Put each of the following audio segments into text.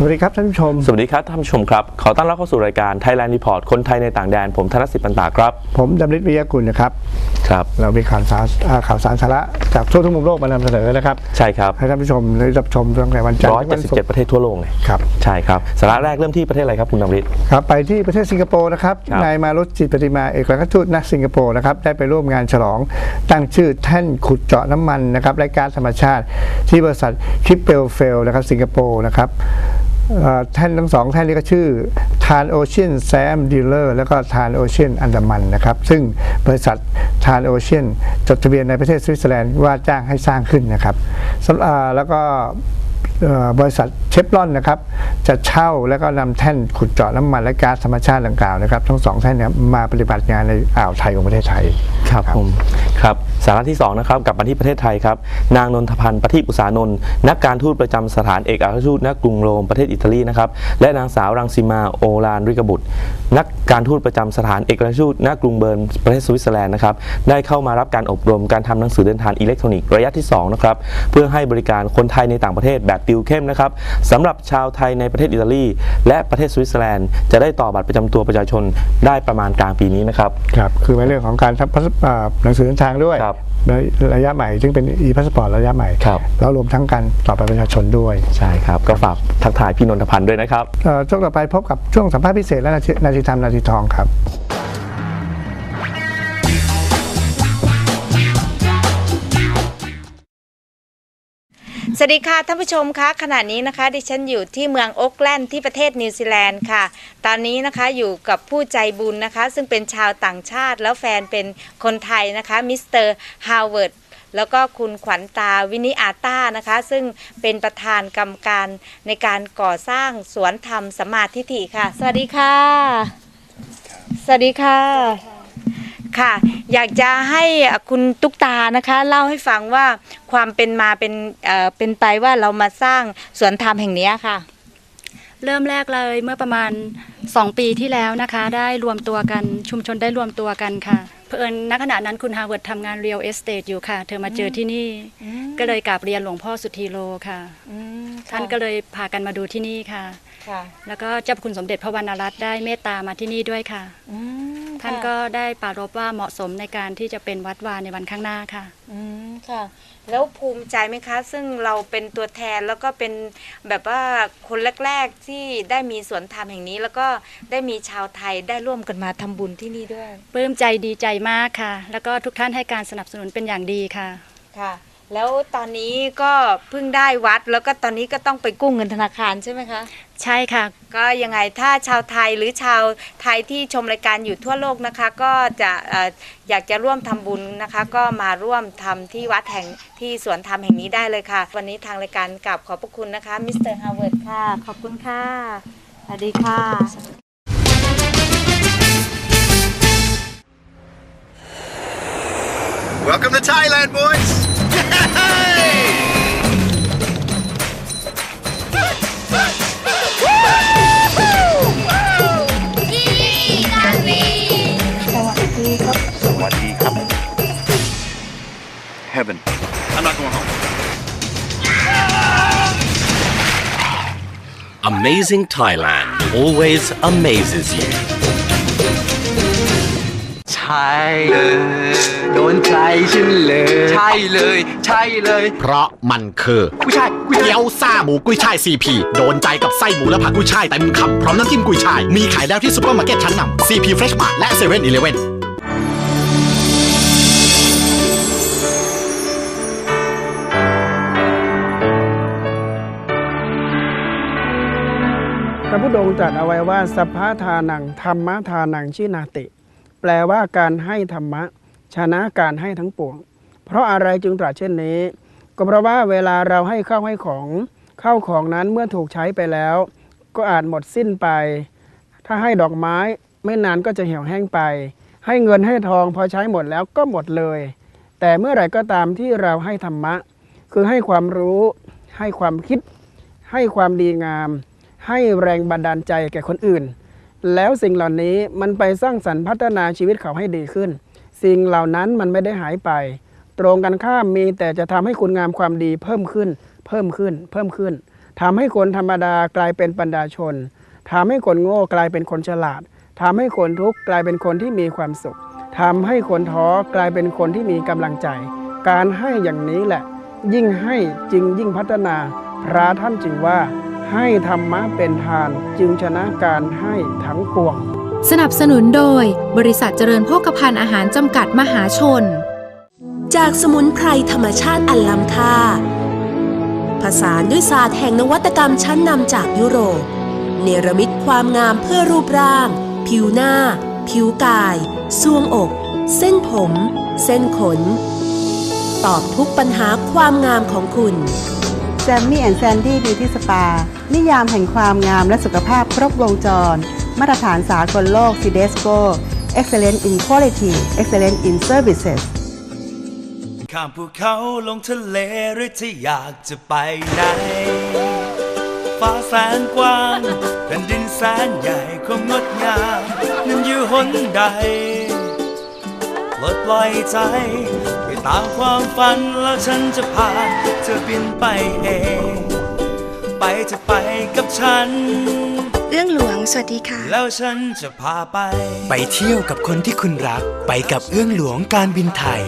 สวัสดีครับท่านผู้ชม สวัสดีครับท่านผู้ชมครับ ขอต้อนรับเข้าสู่รายการ Thailand Report คนไทยในต่างแดน ผมธนสิทธิ์ปันตาครับ ผมดำริศวิทยากุลนะครับ ครับ เรามีข่าวสารอ่าข่าวสารสาระจากทั่วทุกมุมโลกมานำเสนอนะครับ ใช่ครับ ให้ท่านผู้ชมได้รับชมตั้งแต่วันจันทร์ถึงวันศุกร์177ประเทศทั่วโลกเลยครับ ใช่ครับ สาระแรกเริ่มที่ประเทศอะไรครับคุณดำริศครับ ไปที่ประเทศสิงคโปร์นะครับครับนายมารุจิตปฏิมาเอกอัครราชทูตณสิงคโปร์นะครับ ได้ไปร่วมงานฉลอง ตั้งชื่อแท่นขุดเจาะน้ำมันนะครับรายการธรรมชาติ ที่บริษัทคิปเปลเฟลนะครับสิงคโปร์นะครับ เอ่อแท่นทั้งสองแท่นนี้ก็ชื่อทานโอเชียนแซมดีลเลอร์แล้วก็ทานโอเชียนอันดามันนะครับ ซึ่งบริษัททานโอเชียนจดทะเบียนในประเทศสวิตเซอร์แลนด์ว่าจ้างให้สร้างขึ้นนะครับแล้วก็ บริษัทเชฟรอนนะครับ จะเช่าแล้วก็นำแท่นขุดเจาะน้ำมันและก๊าซธรรมชาติดังกล่าวนะครับ ทั้งสองแท่นเนี้มาปฏิบัติงานในอ่าวไทยของประเทศไทยครับผมครับสาระที่2นะครับกลับมาที่ประเทศไทยครับ นางนนทพันธ์ประทีปอุตสานนท์นักการทูตประจำสถานเอกอัครราชทูตณกรุงโรมประเทศอิตาลีนะครับและนางสาวรังสีมาโอลานริกบุตร นักการทูตประจำสถานเอกอัครราชทูตณกรุงเบิร์นประเทศสวิตเซอร์แลนด์นะครับได้เข้ามารับการอบรมการทำหนังสือเดินทางอิเล็กทรอนิกส์ระยะที่2นะครับเพื่อให้บริการคนไทยในต่างประเทศแบบติวเข้มนะครับสำหรับชาวไทยในประเทศอิตาลี และประเทศสวิตเซอร์แลนด์ จะได้ต่อบัตรประจำตัวประชาชนได้ประมาณกลางปีนี้นะครับครับคือในเรื่องของการทำพาสอ่าหนังสือเดินทางด้วยครับในระยะใหม่ ซึ่งเป็น e พาสปอร์ตระยะใหม่ครับแล้วรวมทั้งการต่อไปประชาชนด้วย ใช่ครับ ก็ฝากทักทายพี่นนทพันธ์ด้วยนะครับเอ่อช่วงต่อไปพบกับช่วงสัมภาษณ์พิเศษและนาทีนาทีธรรมนาทีทองครับ สวัสดีค่ะท่านผู้ชมคะขณะนี้นะคะ ดิฉันอยู่ที่เมืองโอ๊กแลนด์ที่ประเทศนิวซีแลนด์ค่ะ ตอนนี้นะคะอยู่กับผู้ใจบุญนะคะ ซึ่งเป็นชาวต่างชาติ แล้วแฟนเป็นคนไทยนะคะมิสเตอร์ฮาวเวิร์ดแล้วก็คุณขวัญตาวินิอาต้านะคะ ซึ่งเป็นประธานกรรมการในการก่อสร้างสวนธรรมสมมาธิฐิค่ะ สวัสดีค่ะ สวัสดีค่ะ ค่ะ อยากจะให้คุณตุ๊กตานะคะ เล่าให้ฟังว่าความเป็นมาเป็นเอ่อเป็นไปว่าเรามาสร้างสวนธรรมแห่งนี้ค่ะ เริ่มแรกเลยเมื่อประมาณ 2 ปีที่แล้วนะคะ ได้รวมตัวกันชุมชนได้รวมตัวกันค่ะเผอิญณขณะนั้นคุณฮาร์วาร์ดทำงานเรียลเอสเต e อยู่ค่ะ เธอมาเจอที่นี่ ก็เลยกราบเรียนหลวงพ่อสุธีโลค่ะ ท่านก็เลยพากันมาดูที่นี่ค่ะ ค่ะ แล้วก็เจ้าพระคุณสมเด็จพระวรรณรัตน์ได้เมตตามาที่นี่ด้วยค่ะท่านก็ได้ปรารภว่าเหมาะสมในการที่จะเป็นวัดวาในวันข้างหน้าค่ะ อืมค่ะ แล้วภูมิใจไหมคะ ซึ่งเราเป็นตัวแทนแล้วก็เป็นแบบว่าคนแรก ๆ ที่ได้มีสวนธรรมแห่งนี้ แล้วก็ได้มีชาวไทยได้ร่วมกันมาทำบุญที่นี่ด้วย ปลื้มใจดีใจมากค่ะ แล้วก็ทุกท่านให้การสนับสนุนเป็นอย่างดีค่ะ ค่ะ แล้วตอนนี้ก็เพิ่งได้วัด แล้วก็ตอนนี้ก็ต้องไปกู้เงินธนาคารใช่ไหมคะ ใช่ค่ะ ก็ยังไงถ้าชาวไทยหรือชาวไทยที่ชมรายการอยู่ทั่วโลกนะคะ ก็จะเอ่ออยากจะร่วมทำบุญนะคะ ก็มาร่วมทำที่วัดแห่งที่สวนธรรมแห่งนี้ได้เลยค่ะ วันนี้ทางรายการกราบขอบพระคุณนะคะมิสเตอร์ฮาวเวิร์ดค่ะ ขอบคุณค่ะสวัสดีค่ะ Welcome to Thailand, boys! Heaven. I'm not going home. Amazing Thailand always amazes you. ใช่เลยโดนใจฉันเลยใช่เลยใช่เลยเพราะมันคือผู้ชายผู้ชายเกี๊ยวซ่าหมูกุ้ยช่ายซีพีโดนใจกับไส้หมูและผักกุ้ยช่ายเต็มคำพร้อมน้ำจิ้มกุ้ยช่าย มีขายแล้วที่ซุปเปอร์มาร์เก็ตชั้นนำซีพีเฟรชมาร์และเซเว่นอีเลเว่น พระพุทธองค์ตรัสเอาไว้ว่าสัพพะทานังธรรมะทานังชินาติ แปลว่าการให้ธรรมะ ชนะการให้ทั้งปวง เพราะอะไรจึงตรัสเช่นนี้ ก็เพราะว่าเวลาเราให้ข้าวให้ของข้าวของนั้นเมื่อถูกใช้ไปแล้ว ก็อาจหมดสิ้นไป ถ้าให้ดอกไม้ไม่นานก็จะเหี่ยวแห้งไป ให้เงินให้ทองพอใช้หมดแล้วก็หมดเลย แต่เมื่อไหร่ก็ตามที่เราให้ธรรมะ คือให้ความรู้ ให้ความคิด ให้ความดีงาม ให้แรงบันดาลใจแก่คนอื่น แล้วสิ่งเหล่านี้มันไปสร้างสรรค์พัฒนาชีวิตเขาให้ดีขึ้น สิ่งเหล่านั้นมันไม่ได้หายไป ตรงกันข้ามมีแต่จะทำให้คุณงามความดีเพิ่มขึ้น เพิ่มขึ้น เพิ่มขึ้นทำให้คนธรรมดากลายเป็นปัญญาชนทำให้คนโง่กลายเป็นคนฉลาดทำให้คนทุกข์กลายเป็นคนที่มีความสุขทำให้คนท้อกลายเป็นคนที่มีกำลังใจ การให้อย่างนี้แหละ ยิ่งให้จึงยิ่งพัฒนา พระท่านจึงว่า ให้ธรรมะเป็นทานจึงชนะการให้ทั้งปวง สนับสนุนโดย บริษัทเจริญโภคภัณฑ์อาหารจำกัดมหาชน จากสมุนไพรธรรมชาติอันล้ำค่า ผสานด้วยศาสตร์แห่งนวัตกรรมชั้นนำจากยุโรป เนรมิตความงามเพื่อรูปร่าง ผิวหน้า ผิวกายซวงอก เส้นผม เส้นขน ตอบทุกปัญหาความงามของคุณแซมมี่แอนด์แซนดี้บิวตี้สปา นิยามแห่งความงามและสุขภาพครบวงจร มาตรฐานสากลโลก CDSCO Excellent in Quality Excellent in Services ข้ามภูเขาลงทะเลหรือที่อยากจะไปไหน ฟ้าแสนกว้างแผ่นดินแสนใหญ่ความงดงาม นั้นอยู่หนใดปลดปล่อยใจ ตามความฝันแล้วฉันจะพาเธอบินไปเอง ไปจะไปกับฉันเอื้องหลวง สวัสดีค่ะ แล้วฉันจะพาไป ไปเที่ยวกับคนที่คุณรักไปกับเอื้องหลวงการบินไทย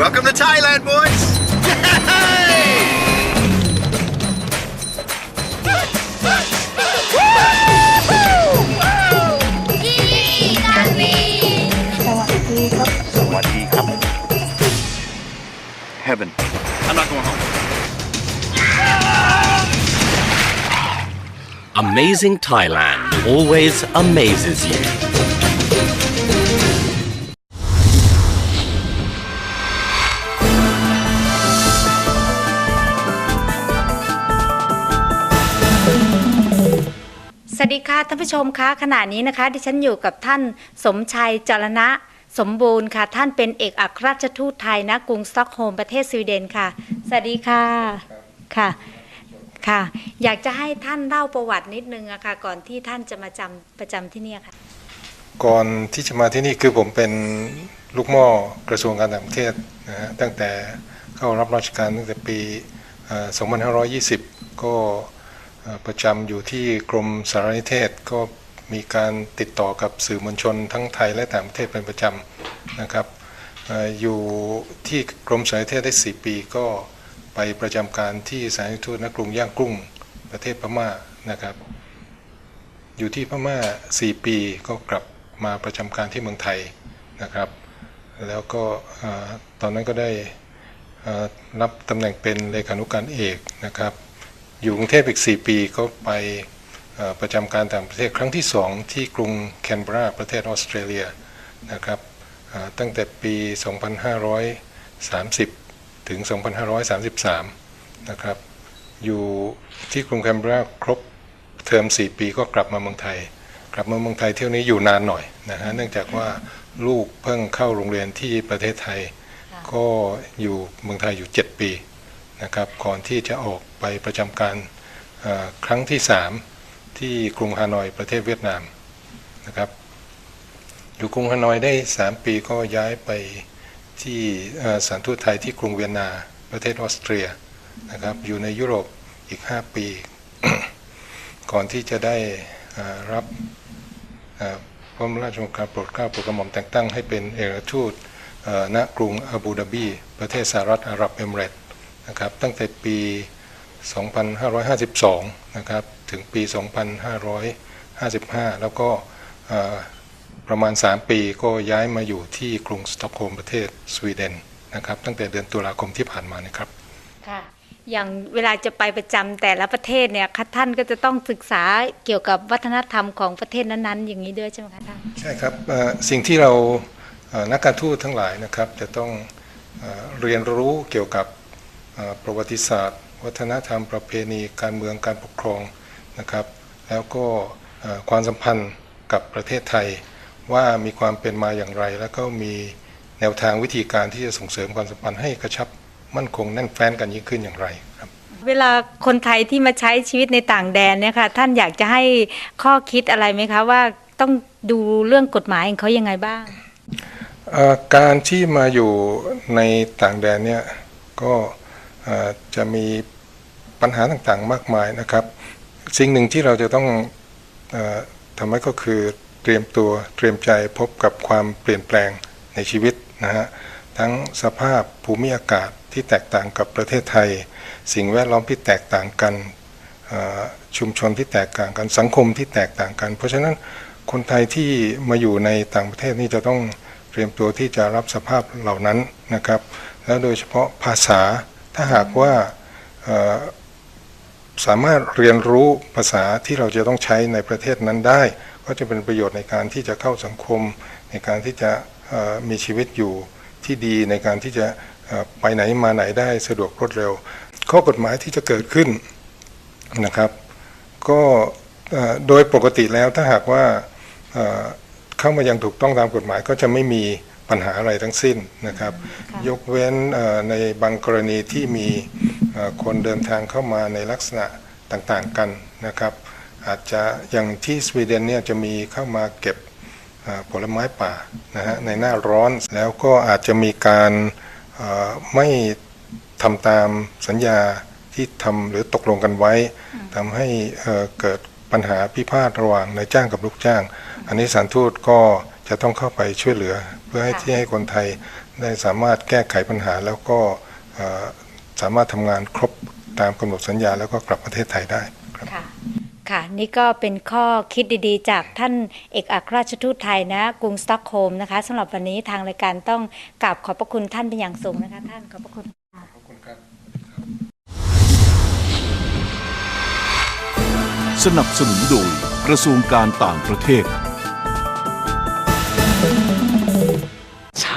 Welcome to Thailand, boys! Heaven. I'm not going home. Amazing Thailand always amazes you. สวัสดีค่ะท่านผู้ชมคะขณะนี้นะคะ ดิฉันอยู่กับท่านสมชัยจรณะ สมบูรณ์ค่ะ ท่านเป็นเอกอัครราชทูตไทยณกรุงสต็อกโฮล์มประเทศสวีเดนค่ะ สวัสดีค่ะค่ะค่ะ อยากจะให้ท่านเล่าประวัตินิดนึงอะค่ะ ก่อนที่ท่านจะมาจำประจำที่นี่ค่ะ ก่อนที่จะมาที่นี่คือผมเป็นลูกหม้อกระทรวงการต่างประเทศนะฮะตั้งแต่เข้ารับราชการตั้งแต่ปี 2520 ก็ประจำอยู่ที่กรมสารนิเทศก็ มีการติดต่อกับสื่อมวลชนทั้งไทยและต่างประเทศเป็นประจำนะครับอยู่ที่กรมสารนิเทศได้ 4 ปีก็ไปประจำการที่สถานทูตณกรุงย่างกุ้งประเทศพม่านะครับ อยู่ที่พม่า 4 ปีก็กลับมาประจำการที่เมืองไทยนะครับ แล้วก็ตอนนั้นก็ได้รับตำแหน่งเป็นเลขานุการเอกนะครับ อยู่กรุงเทพอีก 4 ปีก็ไป ประจำการต่างประเทศครั้งที่ 2 ที่กรุงแคนเบราประเทศออสเตรเลียนะครับเอ่อตั้งแต่ปี 2530 ถึง 2533 นะครับ อยู่ที่กรุงแคนเบราครบเทอม 4 ปีก็กลับมาเมืองไทย กลับมาเมืองไทยเที่ยวนี้อยู่นานหน่อยนะฮะเนื่องจากว่าลูกเพิ่งเข้าโรงเรียนที่ประเทศไทย ก็อยู่เมืองไทยอยู่ 7 ปีนะครับก่อนที่จะออกไปประจำการเอ่อครั้งที่ 3 ที่กรุงฮานอยประเทศเวียดนามนะครับอยู่กรุงฮานอยได้ 3 ปีก็ย้ายไปที่สถานทูตไทยที่กรุงเวียนนาประเทศออสเตรียนะครับอยู่ในยุโรปอีก 5 ปี ก่อนที่จะได้รับพระรมราชโองการโปรดเกล้าโปรดกระหม่อมแต่งตั้งให้เป็นเอกทูตณกรุงอาบูดาบี ประเทศสหรัฐอาหรับเอมิเรต์นะครับตั้งแต่ปี 2552 นะครับ ถึงปี 2555 แล้วก็อ่าประมาณ 3 ปีก็ย้ายมาอยู่ที่กรุงสต็อกโฮล์มประเทศสวีเดนนะครับ ตั้งแต่เดือนตุลาคมที่ผ่านมานะครับ ค่ะ อย่างเวลาจะไปประจำแต่ละประเทศเนี่ยค่ะท่านก็จะต้องศึกษาเกี่ยวกับวัฒนธรรมของประเทศนั้นๆ อย่างนี้ด้วยใช่ไหมคะท่าน ใช่ครับเอ่อสิ่งที่เราเอ่อนักการทูตทั้งหลายนะครับ จะต้องเอ่อเรียนรู้เกี่ยวกับเอ่อ ประวัติศาสตร์ วัฒนธรรมประเพณีการเมืองการปกครองนะครับ แล้วก็เอ่อความสัมพันธ์กับประเทศไทยว่ามีความเป็นมาอย่างไร แล้วก็มีแนวทางวิธีการที่จะส่งเสริมความสัมพันธ์ให้กระชับมั่นคงแน่นแฟ้นกันยิ่งขึ้นอย่างไรครับเวลาคนไทยที่มาใช้ชีวิตในต่างแดนเนี่ยค่ะท่านอยากจะให้ข้อคิดอะไรไหมคะว่าต้องดูเรื่องกฎหมายของเขายังไงบ้างเอ่อการที่มาอยู่ในต่างแดนเนี่ยก็เอ่า จะมีปัญหาต่างๆ มากมายนะครับ สิ่งหนึ่งที่เราจะต้องอทำให้ก็คือเตรียมตัวเตรียมใจพบกับความเปลี่ยนแปลงในชีวิตนะฮะทั้งสภาพภูมิอากาศที่แตกต่างกับประเทศไทย สิ่งแวดล้อมที่แตกต่างกันชุมชนที่แตกต่างกันสังคมที่แตกต่างกัน เพราะฉะนั้นคนไทยที่มาอยู่ในต่างประเทศนี่จะต้องเตรียมตัวที่จะรับสภาพเหล่านั้นนะครับ แล้วโดยเฉพาะภาษา ถ้าหากว่าสามารถเรียนรู้ภาษาที่เราจะต้องใช้ในประเทศนั้นได้ ก็จะเป็นประโยชน์ในการที่จะเข้าสังคม ในการที่จะมีชีวิตอยู่ที่ดีในการที่จะไปไหนมาไหนได้สะดวกรวดเร็ว ข้อกฎหมายที่จะเกิดขึ้นนะครับ ก็โดยปกติแล้วถ้าหากว่าเอ่อเข้ามายังถูกต้องตามกฎหมายก็จะไม่มี ปัญหาอะไรทั้งสิ้นนะครับ ยกเว้นเอ่อในบางกรณีที่มีเอ่อคนเดินทางเข้ามาในลักษณะต่างๆกันนะครับ อาจจะอย่างที่สวีเดนเนี่ยจะมีเข้ามาเก็บเอ่อผลไม้ป่านะฮะในหน้าร้อนแล้วก็อาจจะมีการเอ่อไม่ทำตามสัญญาที่ทำหรือตกลงกันไว้ทำให้เอ่อเกิดปัญหาพิพาทระหว่างนายจ้างกับลูกจ้าง อันนี้สถารทูตก็จะต้องเข้าไปช่วยเหลือ เพื่อให้ที่ให้คนไทยได้สามารถแก้ไขปัญหาแล้วก็เอ่อสามารถทำงานครบตามกำหนดสัญญาแล้วก็กลับประเทศไทยได้ค่ะค่ะ นี่ก็เป็นข้อคิดดีๆ จากท่านเอกอัครราชทูตไทยนะ กรุงสต็อกโฮล์มนะคะสำหรับวันนี้ทางรายการต้องกราบขอบพระคุณท่านเป็นอย่างสูงนะคะ ท่านขอบพระคุณค่ะสนับสนุนโดยกระทรวงการต่างประเทศ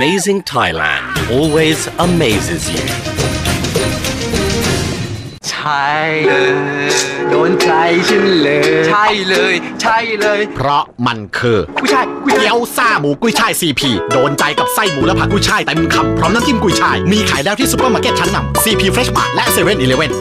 Amazing Thailand always amazes you. ใช่เลยโดนใจฉันเลย ใช่เลย ใช่เลยเพราะมันคือกุ้ยช่ายกุ้ยช่ายเกี๊ยวซ่าหมูกุ้ยช่ายซีพีโดนใจกับไส้หมูและผักกุ้ยช่ายเต็มคำพร้อมน้ำจิ้มกุ้ยช่าย มีขายแล้วที่ซุปเปอร์มาร์เก็ตชั้นนำซีพีเฟรชมาร์ทและเซเว่นอีเลฟเว่น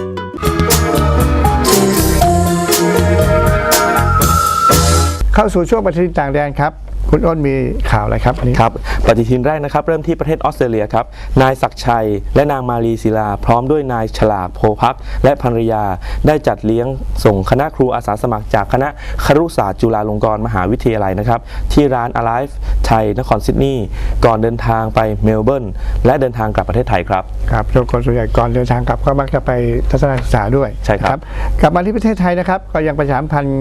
เข้าสู่ช่วงปฏิทินต่างแดนครับ คุณอ้นมีข่าวอะไรครับอันนี้ ครับปฏิทินแรกนะครับ เริ่มที่ประเทศออสเตรเลียครับ นายศักดิ์ชัย และนางมารีศิลา พร้อมด้วยนายฉลาดโพพักและภรรยา ได้จัดเลี้ยงส่งคณะครูอาสาสมัครจากคณะครุศาสตร์จุฬาลงกรณ์มหาวิทยาลัยนะครับ ที่ร้าน Alive ไทยนครซิดนีย์ก่อนเดินทางไปเมลเบิร์นและเดินทางกลับประเทศไทยครับ ครับทุกคนส่วนใหญ่ก่อนเดินทางกลับก็มักจะไปทัศนศึกษาด้วยใช่ครับ กลับมาที่ประเทศไทยนะครับ ก็ยังประชาสัมพันธ์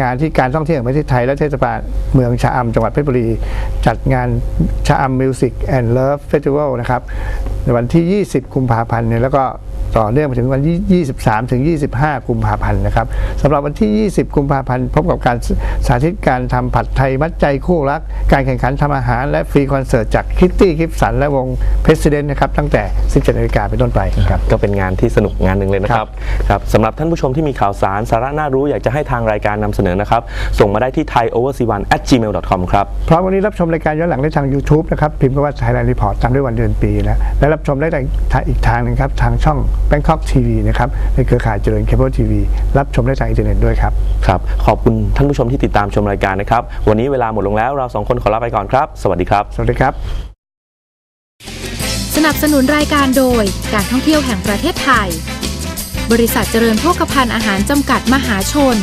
งานที่การท่องเที่ยวแห่งประเทศไทยและเทศบาลเมืองชะอำจังหวัดเพชรบุรี จัดงานชะอำมิวสิกแอนด์เลิฟเฟสติวัลนะครับในวันที่ 20 กุมภาพันธ์เนี่ยแล้วก็ ต่อเนื่องไปถึงวันที่ 23 ถึง 25 กุมภาพันธ์นะครับสำหรับวันที่ 20 กุมภาพันธ์ พบกับการสาธิตการทำผัดไทยมัดใจคู่รัก การแข่งขันทำอาหาร และฟรีคอนเสิร์ตจากคิตตี้คิปสันและวงเพรสเดนนะครับตั้งแต่ 17นาฬิกาเป็นต้นไปครับก็เป็นงานที่สนุกงานหนึ่งเลยนะครับครับสำหรับท่านผู้ชมที่มีข่าวสารสาระน่ารู้อยากจะให้ทางรายการนำเสนอนะครับ ส่งมาได้ที่ thaioverc1 at gmail.com ครับพร้อมวันนี้รับชมรายการย้อนหลังได้ทาง YouTube นะครับพิมพ์คำว่า Thailand Report ตามด้วยวันเดือนปีแล้วและรับชมได้ทางอีกทางหนึงครับทางช่อง Bangkok TV นะครับในเครือข่ายเจริญเคเบิลทีวีรับชมได้ทางอินเทอร์เน็ตด้วยครับครับ ขอบคุณท่านผู้ชมที่ติดตามชมรายการนะครับ วันนี้เวลาหมดลงแล้วเราสองคนขอลาไปก่อนครับ สวัสดีครับ สวัสดีครับ สนับสนุนรายการโดยการท่องเที่ยวแห่งประเทศไทย บริษัทเจริญโภคภัณฑ์อาหารจำกัดมหาชน